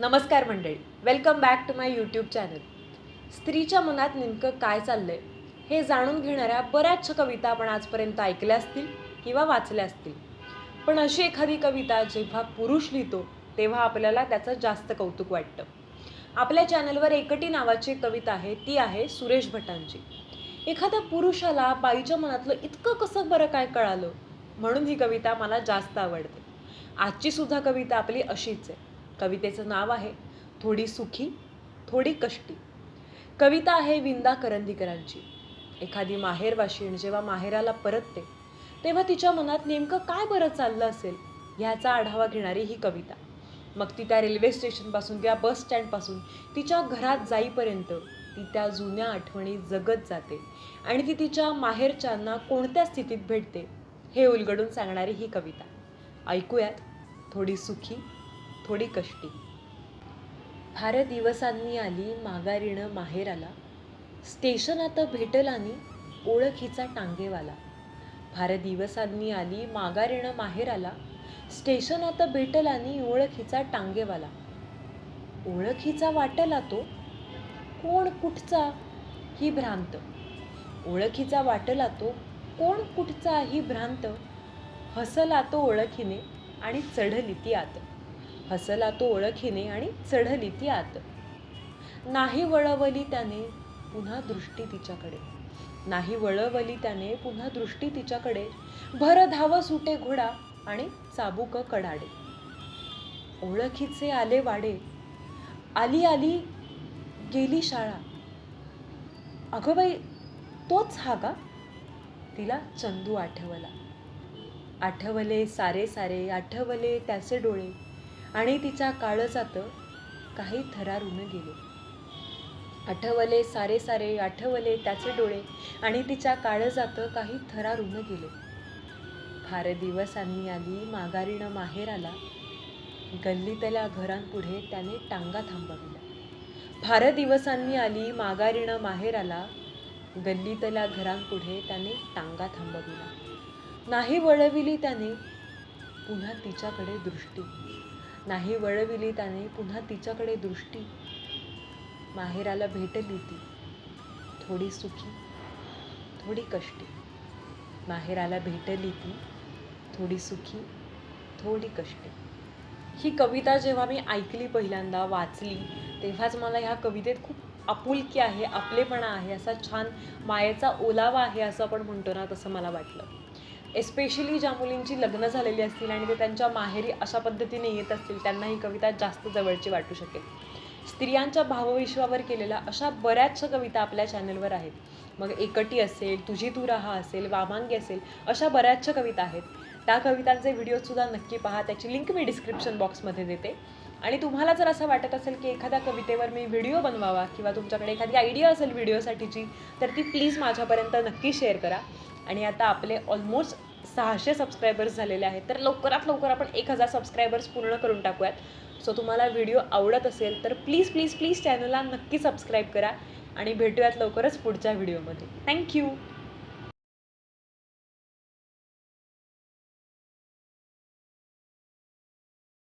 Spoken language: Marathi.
नमस्कार मंडळी. Welcome back to my YouTube channel स्त्रीच्या मनात नेमकं काय चाललंय? हे जाणून घेणाऱ्या बऱ्याचशा कविता आपण आजपर्यंत ऐकल्या असतील किंवा वाचल्या असतील. पण अशी एखादी कविता जेव्हा पुरुष लिहितो तेव्हा आपल्याला त्याचं जास्त कौतुक वाटतं. आपल्या चॅनलवर एकटी नावाची कविता आहे ती आहे सुरेश भटांची एखाद्या पुरुषाला बाईच्या मनातलं इतकं कसं बरं काय कळालं? म्हणून ही कविता मला जास्त आवडते. आजची सुद्धा कविता आपली अशीच आहे. कवितेचं नाव आहे थोडी सुखी थोडी कष्टी. कविता आहे विंदा करंदीकरांची. एखादी माहेरवाशीण जेव्हा माहेराला परतते तेव्हा तिच्या मनात नेमकं काय बरं चाललं असेल ह्याचा आढावा घेणारी ही कविता. मग ती त्या रेल्वे स्टेशनपासून किंवा बस स्टँडपासून तिच्या घरात जाईपर्यंत ती त्या जुन्या आठवणी जगत जाते आणि ती तिच्या माहेरच्यांना कोणत्या स्थितीत भेटते हे उलगडून सांगणारी ही कविता. ऐकूयात थोडी सुखी थोडी कष्टी. फार दिवसांनी आली माघारीणं माहेराला स्टेशन आता भेटल आणि ओळखीचा टांगेवाला. फार दिवसांनी आली माघारीणं माहेराला स्टेशन आता भेटल आणि ओळखीचा टांगेवाला. ओळखीचा वाटला तो? कोण कुठचा? ही भ्रांत. ओळखीचा वाटला तो? कोण कुठचा? ही भ्रांत. हसला तो ओळखीने आणि चढली ती आत. हसला तो ओळखीने आणि चढली ती आत. नाही वळवली त्याने पुन्हा दृष्टी तिच्याकडे. नाही वळवली त्याने पुन्हा दृष्टी तिच्याकडे. भर धाव सुटे घोडा आणि चाबूक कडाडे. ओळखीचे आले वाडे. आली आली गेली शाळा. अगं बाई तोच हा का? तिला चंदू आठवला. आठवले सारे सारे आठवले त्याचे डोळे. आणि तिच्या काळजात काही थरारून गेले. आठवले सारे सारे आठवले त्याचे डोळे आणि तिच्या काळजात काही थरारून गेले. फार दिवसांनी आली माघारीनं माहेर आला. गल्लीतल्या घरांपुढे त्याने टांगा थांबविला. फार दिवसांनी आली माघारीनं माहेर आला. गल्लीतल्या घरांपुढे त्याने टांगा थांबविला. नाही वळविली त्याने पुन्हा तिच्याकडे दृष्टी. नाही वळविली त्याने पुन्हा तिच्याकडे दृष्टी. माहेराला भेटली ती थोडी सुखी थोडी कष्टी. माहेराला भेटली ती थोडी सुखी थोडी कष्टी. ही कविता जेव्हा मी ऐकली पहिल्यांदा वाचली तेव्हाच मला ह्या कवितेत खूप आपुलकी आहे आपलेपणा आहे असा छान मायेचा ओलावा आहे असं आपण म्हणतो ना तसं मला वाटलं. एस्पेशली ज्या मुलींची लग्न झालेली असतील आणि ते त्यांच्या माहेरी अशा पद्धतीने येत असतील त्यांना ही कविता जास्त जवळची वाटू शकेल. स्त्रियांच्या भावविश्वावर केलेल्या अशा बऱ्याचशा कविता आपल्या चॅनलवर आहेत. मग एकटी असेल तुझी तू राहा असेल वामांगी असेल अशा बऱ्याचशा कविता आहेत. त्या कवितांचे व्हिडिओसुद्धा नक्की पहा. त्याची लिंक मी डिस्क्रिप्शन बॉक्समध्ये देते. आणि तुम्हाला जर असं वाटत असेल की एखाद्या कवितेवर मी व्हिडिओ बनवावा किंवा तुमच्याकडे एखादी आयडिया असेल व्हिडिओसाठीची तर ती प्लीज माझ्यापर्यंत नक्की शेअर करा. आणि आता आपले ऑलमोस्ट सहाशे सबस्क्रायबर्स झालेले आहेत तर लवकरात लवकर आपण एक हजार सबस्क्रायबर्स पूर्ण करून टाकूयात. सो तुम्हाला व्हिडिओ आवडत असेल तर प्लीज प्लीज प्लीज चॅनलला नक्की सबस्क्राईब करा. आणि भेटूयात लवकरच पुढच्या व्हिडिओमध्ये. थँक्यू